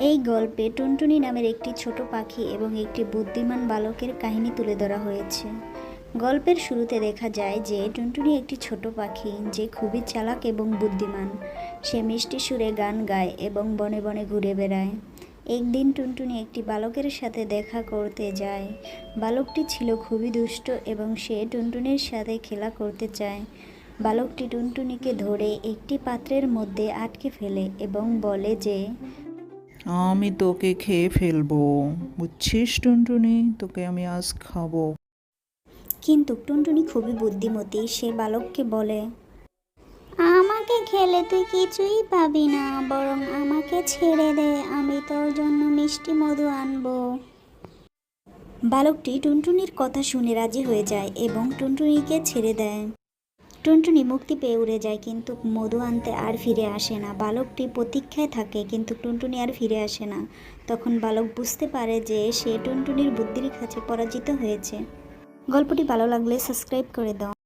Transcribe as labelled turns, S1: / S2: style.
S1: এই গল্পে টুনটুনি নামের একটি ছোট পাখি এবং একটি বুদ্ধিমান বালকের কাহিনী তুলে ধরা হয়েছে। গল্পের শুরুতে দেখা যায় যে টুনটুনি একটি ছোট পাখি যে খুবই চালাক এবং বুদ্ধিমান। সে মিষ্টি সুরে গান গায় এবং বনে বনে ঘুরে বেড়ায়। একদিন টুনটুনি একটি বালকের সাথে দেখা করতে যায়। বালকটি ছিল খুবই দুষ্ট এবং সে টুনটুনির সাথে খেলা করতে চায়। বালকটি টুনটুনিকে ধরে একটি পাত্রের মধ্যে আটকে ফেলে এবং বলে যে
S2: আমি তোকে খেয়ে ফেলব। বুঝছিস, টুনটুনি? তোকে আমি আজ খাব।
S1: কিন্তু টুনটুনি খুবই বুদ্ধিমতী, সে বালককে বলে, আমাকে খেলে তুই কিছুই পাবি না, বরং আমাকে ছেড়ে দে, আমি তোর জন্য মিষ্টি মধু আনব। বালকটি টুনটুনির কথা শুনে রাজি হয়ে যায় এবং টুনটুনিকে ছেড়ে দেয়। টুনটুনি মুক্তি পেয়ে উড়ে যায়, কিন্তু মধু আনতে আর ফিরে আসে না। বালকটি প্রতীক্ষায় থাকে, কিন্তু টুনটুনি আর ফিরে আসে না। তখন বালক বুঝতে পারে যে সে টুনটুনির বুদ্ধির কাছে পরাজিত হয়েছে। গল্পটি ভালো লাগলে সাবস্ক্রাইব করে দাও।